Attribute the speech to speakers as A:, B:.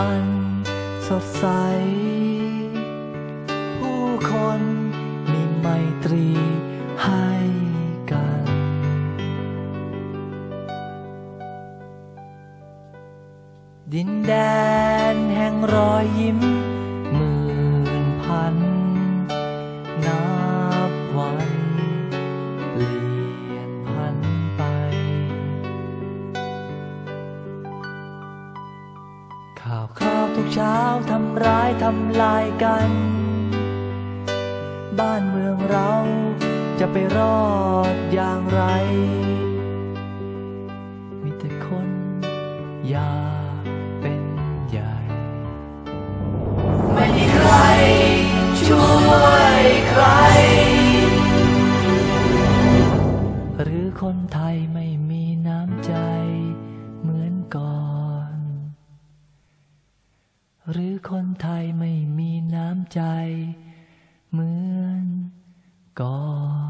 A: อันสดใส ผู้คนมีไมตรีให้กันดินแดนแห่งรอยยิ้ม ข่าวคราวทุกเช้าทำร้ายทำลายกัน บ้านเมืองเราจะไปรอดอย่างไร มีแต่คนอยากเป็นใหญ่ ไม่มีใครช่วยใคร หรือคนไทยไม่มีน้ำใจ หรือคนไทยไม่มีน้ำใจ เหมือนก่อน